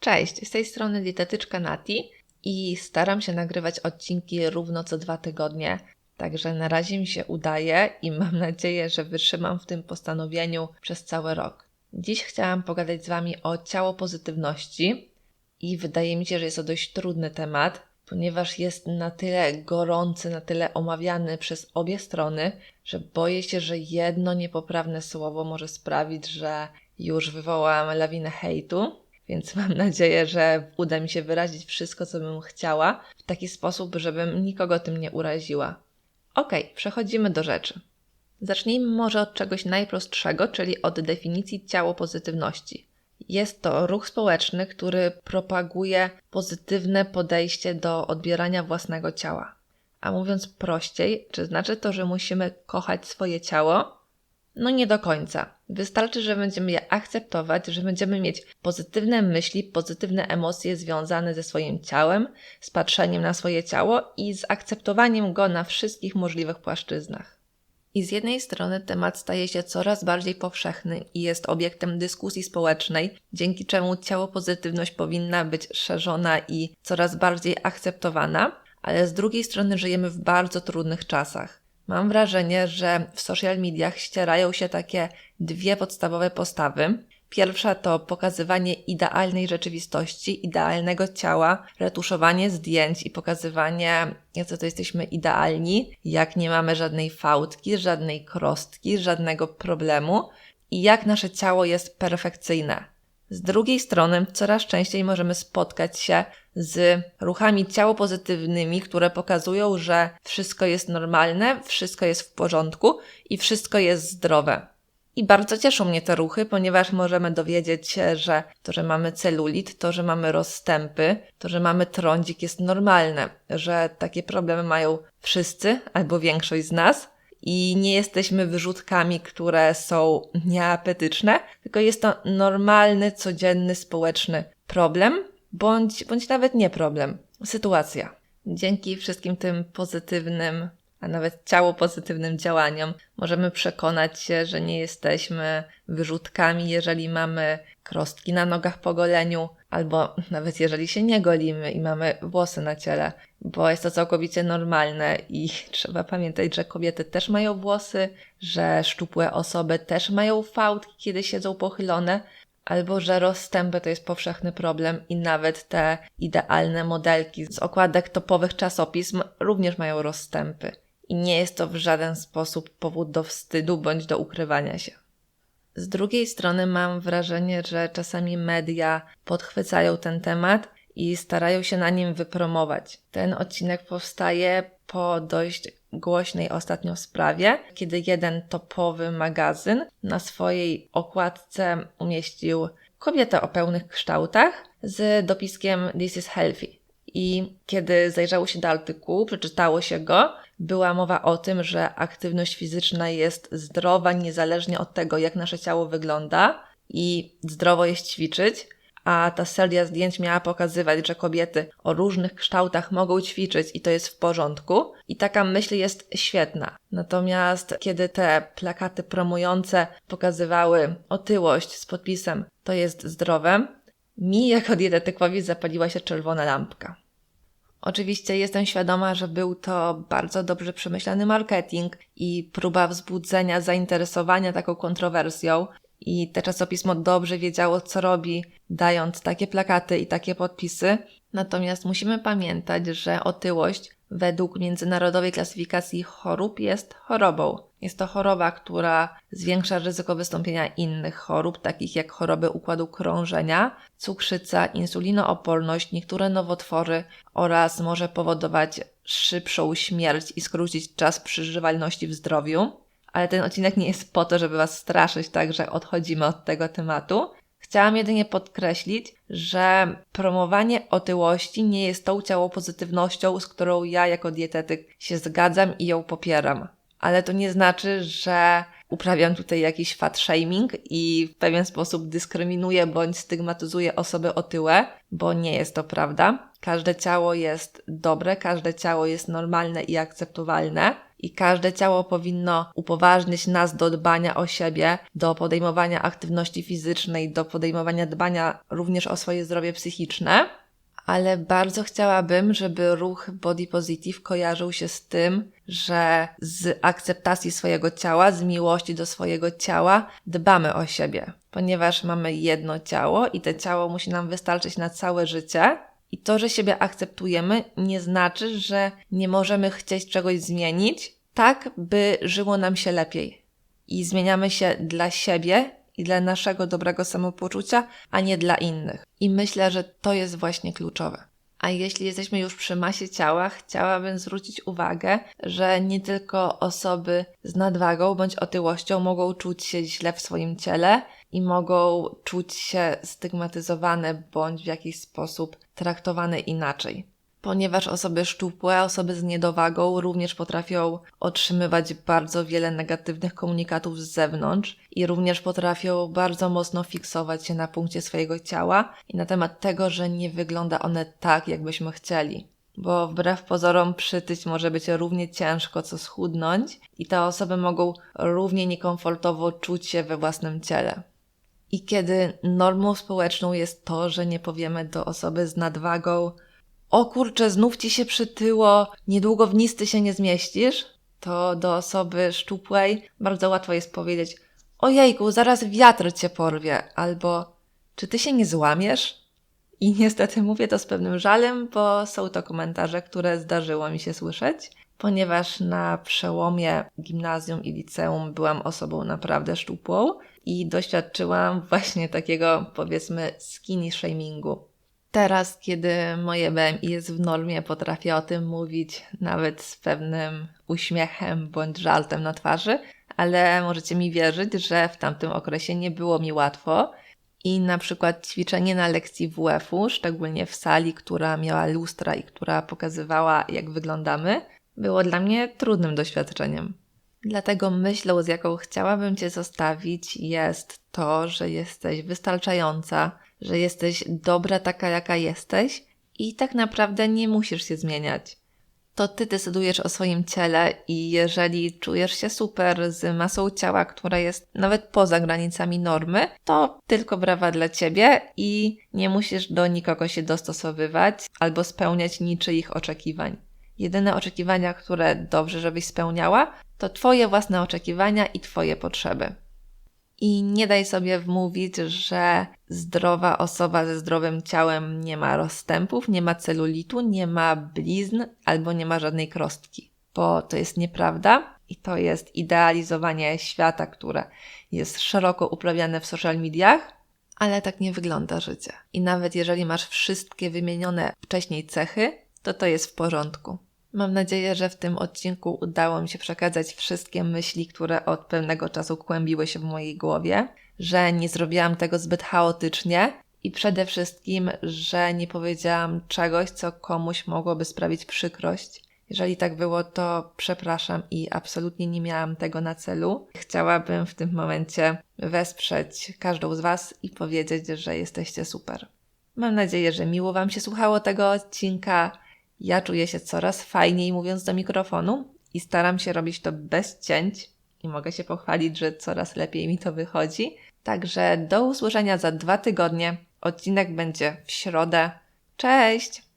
Cześć, z tej strony dietetyczka Nati i staram się nagrywać odcinki równo co dwa tygodnie, także na razie mi się udaje i mam nadzieję, że wytrzymam w tym postanowieniu przez cały rok. Dziś chciałam pogadać z Wami o ciało pozytywności i wydaje mi się, że jest to dość trudny temat, ponieważ jest na tyle gorący, na tyle omawiany przez obie strony, że boję się, że jedno niepoprawne słowo może sprawić, że już wywołam lawinę hejtu więc mam nadzieję, że uda mi się wyrazić wszystko, co bym chciała, w taki sposób, żebym nikogo tym nie uraziła. Ok, przechodzimy do rzeczy. Zacznijmy może od czegoś najprostszego, czyli od definicji ciało pozytywności. Jest to ruch społeczny, który propaguje pozytywne podejście do odbierania własnego ciała. A mówiąc prościej, czy znaczy to, że musimy kochać swoje ciało? No nie do końca. Wystarczy, że będziemy je akceptować, że będziemy mieć pozytywne myśli, pozytywne emocje związane ze swoim ciałem, z patrzeniem na swoje ciało i z akceptowaniem go na wszystkich możliwych płaszczyznach. I z jednej strony temat staje się coraz bardziej powszechny i jest obiektem dyskusji społecznej, dzięki czemu ciało pozytywność powinna być szerzona i coraz bardziej akceptowana, ale z drugiej strony żyjemy w bardzo trudnych czasach. Mam wrażenie, że w social mediach ścierają się takie dwie podstawowe postawy. Pierwsza to pokazywanie idealnej rzeczywistości, idealnego ciała, retuszowanie zdjęć i pokazywanie, jacy to jesteśmy idealni, jak nie mamy żadnej fałdki, żadnej krostki, żadnego problemu i jak nasze ciało jest perfekcyjne. Z drugiej strony, coraz częściej możemy spotkać się z ruchami ciało pozytywnymi, które pokazują, że wszystko jest normalne, wszystko jest w porządku i wszystko jest zdrowe. I bardzo cieszą mnie te ruchy, ponieważ możemy dowiedzieć się, że to, że mamy celulit, to, że mamy rozstępy, to, że mamy trądzik jest normalne, że takie problemy mają wszyscy albo większość z nas i nie jesteśmy wyrzutkami, które są nieapetyczne, tylko jest to normalny, codzienny, społeczny problem, bądź, bądź nawet nie problem, sytuacja. Dzięki wszystkim tym pozytywnym, a nawet ciało pozytywnym działaniom, możemy przekonać się, że nie jesteśmy wyrzutkami, jeżeli mamy krostki na nogach po goleniu, albo nawet jeżeli się nie golimy i mamy włosy na ciele, bo jest to całkowicie normalne i trzeba pamiętać, że kobiety też mają włosy, że szczupłe osoby też mają fałdki, kiedy siedzą pochylone, albo że rozstępy to jest powszechny problem i nawet te idealne modelki z okładek topowych czasopism również mają rozstępy. I nie jest to w żaden sposób powód do wstydu bądź do ukrywania się. Z drugiej strony mam wrażenie, że czasami media podchwycają ten temat i starają się na nim wypromować. Ten odcinek powstaje po dość głośnej ostatnio sprawie, kiedy jeden topowy magazyn na swojej okładce umieścił kobietę o pełnych kształtach z dopiskiem This is healthy. I kiedy zajrzało się do artykułu, przeczytało się go, była mowa o tym, że aktywność fizyczna jest zdrowa niezależnie od tego, jak nasze ciało wygląda i zdrowo jest ćwiczyć, a ta seria zdjęć miała pokazywać, że kobiety o różnych kształtach mogą ćwiczyć i to jest w porządku. I taka myśl jest świetna. Natomiast kiedy te plakaty promujące pokazywały otyłość z podpisem to jest zdrowe, mi jako dietetykowi zapaliła się czerwona lampka. Oczywiście jestem świadoma, że był to bardzo dobrze przemyślany marketing i próba wzbudzenia zainteresowania taką kontrowersją. I te czasopismo dobrze wiedziało, co robi, dając takie plakaty i takie podpisy. Natomiast musimy pamiętać, że otyłość według międzynarodowej klasyfikacji chorób jest chorobą. Jest to choroba, która zwiększa ryzyko wystąpienia innych chorób, takich jak choroby układu krążenia, cukrzyca, insulinooporność, niektóre nowotwory oraz może powodować szybszą śmierć i skrócić czas przeżywalności w zdrowiu. Ale ten odcinek nie jest po to, żeby Was straszyć, także odchodzimy od tego tematu. Chciałam jedynie podkreślić, że promowanie otyłości nie jest tą ciało pozytywnością, z którą ja jako dietetyk się zgadzam i ją popieram. Ale to nie znaczy, że uprawiam tutaj jakiś fat shaming i w pewien sposób dyskryminuję bądź stygmatyzuję osoby otyłe, bo nie jest to prawda. Każde ciało jest dobre, każde ciało jest normalne i akceptowalne i każde ciało powinno upoważnić nas do dbania o siebie, do podejmowania aktywności fizycznej, do podejmowania dbania również o swoje zdrowie psychiczne. Ale bardzo chciałabym, żeby ruch body positive kojarzył się z tym, że z akceptacji swojego ciała, z miłości do swojego ciała dbamy o siebie, ponieważ mamy jedno ciało i to ciało musi nam wystarczyć na całe życie. I to, że siebie akceptujemy, nie znaczy, że nie możemy chcieć czegoś zmienić, tak by żyło nam się lepiej. I zmieniamy się dla siebie i dla naszego dobrego samopoczucia, a nie dla innych. I myślę, że to jest właśnie kluczowe. A jeśli jesteśmy już przy masie ciała, chciałabym zwrócić uwagę, że nie tylko osoby z nadwagą bądź otyłością mogą czuć się źle w swoim ciele i mogą czuć się stygmatyzowane bądź w jakiś sposób traktowane inaczej. Ponieważ osoby szczupłe, osoby z niedowagą również potrafią otrzymywać bardzo wiele negatywnych komunikatów z zewnątrz i również potrafią bardzo mocno fiksować się na punkcie swojego ciała i na temat tego, że nie wygląda one tak, jakbyśmy chcieli. Bo wbrew pozorom przytyć może być równie ciężko, co schudnąć i te osoby mogą równie niekomfortowo czuć się we własnym ciele. I kiedy normą społeczną jest to, że nie powiemy do osoby z nadwagą, o kurczę, znów ci się przytyło, niedługo w nisty się nie zmieścisz, to do osoby szczupłej bardzo łatwo jest powiedzieć ojejku, zaraz wiatr cię porwie, albo czy ty się nie złamiesz? I niestety mówię to z pewnym żalem, bo są to komentarze, które zdarzyło mi się słyszeć, ponieważ na przełomie gimnazjum i liceum byłam osobą naprawdę szczupłą i doświadczyłam właśnie takiego, powiedzmy, skinny shamingu. Teraz, kiedy moje BMI jest w normie, potrafię o tym mówić nawet z pewnym uśmiechem bądź żaltem na twarzy, ale możecie mi wierzyć, że w tamtym okresie nie było mi łatwo. I na przykład ćwiczenie na lekcji WF-u, szczególnie w sali, która miała lustra i która pokazywała, jak wyglądamy, było dla mnie trudnym doświadczeniem. Dlatego myślą, z jaką chciałabym Cię zostawić, jest to, że jesteś wystarczająca, że jesteś dobra taka, jaka jesteś i tak naprawdę nie musisz się zmieniać. To ty decydujesz o swoim ciele i jeżeli czujesz się super z masą ciała, która jest nawet poza granicami normy, to tylko brawa dla ciebie i nie musisz do nikogo się dostosowywać albo spełniać niczyich oczekiwań. Jedyne oczekiwania, które dobrze, żebyś spełniała, to twoje własne oczekiwania i twoje potrzeby. I nie daj sobie wmówić, że zdrowa osoba ze zdrowym ciałem nie ma rozstępów, nie ma celulitu, nie ma blizn albo nie ma żadnej krostki, bo to jest nieprawda i to jest idealizowanie świata, które jest szeroko uprawiane w social mediach, ale tak nie wygląda życie. I nawet jeżeli masz wszystkie wymienione wcześniej cechy, to to jest w porządku. Mam nadzieję, że w tym odcinku udało mi się przekazać wszystkie myśli, które od pewnego czasu kłębiły się w mojej głowie, że nie zrobiłam tego zbyt chaotycznie i przede wszystkim, że nie powiedziałam czegoś, co komuś mogłoby sprawić przykrość. Jeżeli tak było, to przepraszam i absolutnie nie miałam tego na celu. Chciałabym w tym momencie wesprzeć każdą z Was i powiedzieć, że jesteście super. Mam nadzieję, że miło Wam się słuchało tego odcinka. Ja czuję się coraz fajniej mówiąc do mikrofonu i staram się robić to bez cięć i mogę się pochwalić, że coraz lepiej mi to wychodzi. Także do usłyszenia za dwa tygodnie. Odcinek będzie w środę. Cześć!